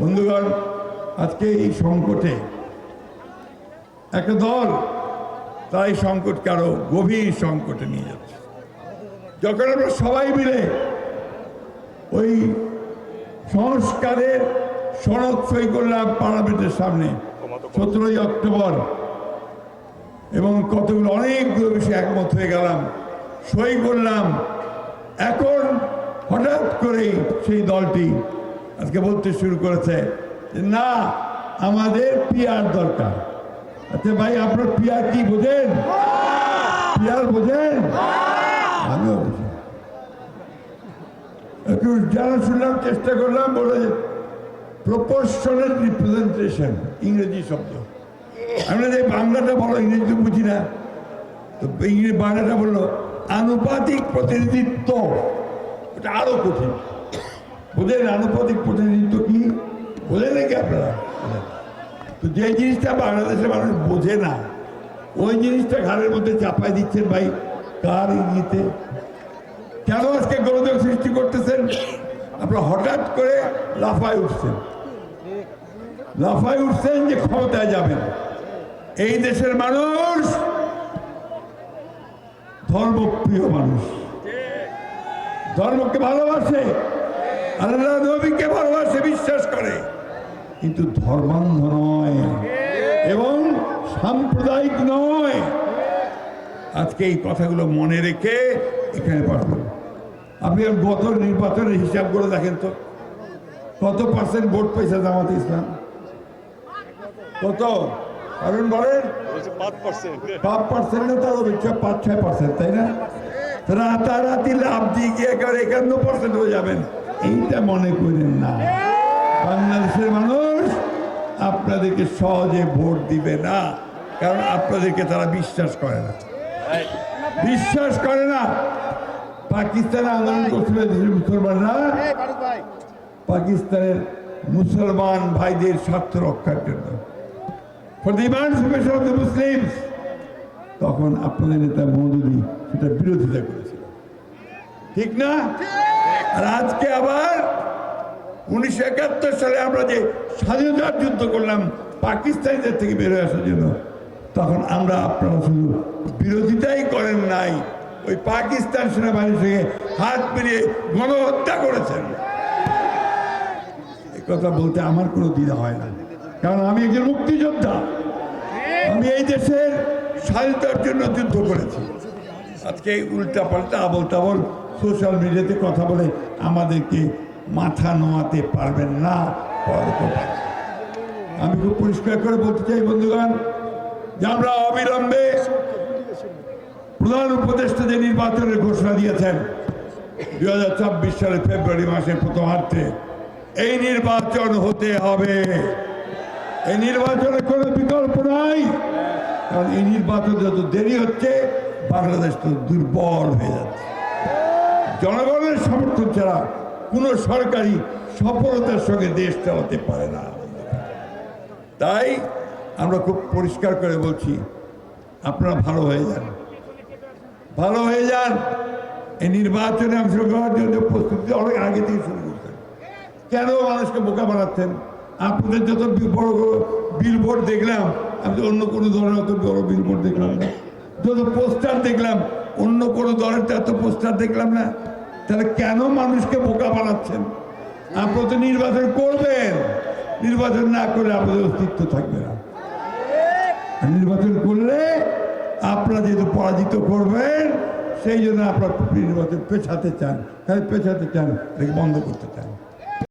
বন্ধুগণ, আজকে এই সংকটে একটা দল তাই সংকটকে আরও গভীর সংকটে নিয়ে যাচ্ছে। যখন আমরা সবাই মিলে ওই সংস্কারের সনদ সই করলাম পার্লামেন্টের সামনে, সতেরোই অক্টোবর, এবং কতগুলো অনেকগুলো বিষয়ে একমত হয়ে গেলাম, সই করলাম, এখন হঠাৎ করেই সেই দলটি আজকে বলতে শুরু করেছে না, আমাদের পিয়ার দরকার। আচ্ছা ভাই, আপনার পিয়ার কি, বোঝেন? পিয়ার বোঝেন? আমিও বুঝি। একটু জানা শুনলাম, চেষ্টা করলাম, বলে প্রপোর্শনাল রিপ্রেজেন্টেশন ইংরেজি শব্দ। আমরা যে বাংলাটা বলো, ইংরেজি বুঝি না। তো ইংরেজি বাংলাটা বলল, আনুপাতিক প্রতিনিধিত্ব এটা আরও কঠিন। বোঝেন আনুপাতিক প্রতিনিধিত্ব কি? বোঝেন নাকি আপনারা? তো যে জিনিসটা বাংলাদেশের মানুষ বোঝে না, ওই জিনিসটা ঘাড়ের মধ্যে চাপায় দিচ্ছেন ভাই, কার ইঙ্গিতে? কেন আজকে গোলযোগ সৃষ্টি করতেছেন? আপনারা হঠাৎ করে লাফায় উঠছেন। লাফায় উঠছেন যে ক্ষমতায় যাবেন। এই দেশের মানুষ ধর্মপ্রিয় মানুষ। ধর্মকে ভালোবাসে। আল্লাহ নবীকে ভালোবাসে বিশ্বাস করে। কিন্তু ধর্মান্ধ নয় এবং সাম্প্রদায়িক নয়। আজকে এই কথাগুলো মনে রেখে এখানে পাঠান আপনি গত নির্বাচনের হিসাব করে দেখেন তো। কত পার্সেন্ট ভোট পেয়েছে জামাতে ইসলাম? কত? কারণ বলেন পাঁচ পার্সেন্ট না বেশি পাঁচ ছয় পার্সেন্ট তাই না? রাতারাতি লাভ দিয়ে গিয়ে একেবারে একান্ন পার্সেন্ট হয়ে যাবেন। এইটা মনে করেন না। বাংলাদেশের মানুষ আপনাদেরকে সহজে ভোট দিবে না, কারণ আপনাদেরকে তারা বিশ্বাস করে না। বিশ্বাস করে না। পাকিস্তানে আন্দোলন করছিল মুসলমানরা। পাকিস্তানের মুসলমান ভাইদের স্বার্থ রক্ষার জন্য। For the Muslims. তখন আপনাদের নেতা মৌদুদি সেটা বিরোধিতা করেছিল। ঠিক না? আর আজকে আবার উনিশশো একাত্তর সালে আমরা যে স্বাধীনতার যুদ্ধ করলাম পাকিস্তানিদের থেকে বের হয়ে আসার জন্য, তখন আমরা আপনারা শুধু বিরোধিতাই করেন নাই, ওই পাকিস্তান সেনাবাহিনীর সঙ্গে হাত মিলিয়ে গণহত্যা করেছেন। কথা বলতে আমার কোনো দ্বিধা হয় না। কারণ আমি একজন মুক্তিযোদ্ধা। আমি এই দেশের স্বাধীনতার জন্য যুদ্ধ করেছি। আজকে উল্টা পাল্টা আবল তাবল সোশ্যাল মিডিয়াতে কথা বলে আমাদেরকে মাথা নোয়াতে পারবেন না আমি খুব পরিষ্কার করে বলতে চাই, বন্ধুগণ, যে আমরা অবিলম্বে প্রধান উপদেষ্টা যে নির্বাচনের ঘোষণা দিয়েছেন চব্বিশ সালের ফেব্রুয়ারি মাসের প্রথমার্ধে, এই নির্বাচন হতে হবে। এই নির্বাচনে কোনো বিকল্প নাই, কারণ এই নির্বাচন যত দেরি হচ্ছে, বাংলাদেশ তো দুর্বল হয়ে যাচ্ছে। জনগণের সমর্থন ছাড়া কোনো সরকারি সফলতার সঙ্গে দেশ চালাতে পারে না। তাই আমরা খুব পরিষ্কার করে বলছি, আপনারা ভালো হয়ে যান। ভালো হয়ে যান, এই নির্বাচনে অংশগ্রহণের জন্য প্রস্তুতি অনেক আগে থেকে শুরু করতেন কেন মানুষকে বোকা বানাচ্ছেন? আপনাদের যত বড় বড় বিলবোর্ড দেখলাম, আমি অন্য কোনো দলের অত বড় বিলবোর্ড দেখলাম না। যত পোস্টার দেখলাম, অন্য কোনো দলের তো এত পোস্টার দেখলাম না। তাহলে কেন মানুষকে বোকা বানাচ্ছেন? আপনি তো নির্বাচন করবেন। নির্বাচন না করলে আপনাদের অস্তিত্ব থাকবে না। নির্বাচন করলে আপনারা যেহেতু পরাজিত করবেন, সেই জন্য আপনারা নির্বাচন পেছাতে চান। তাহলে পেছাতে চান বন্ধ করতে চান।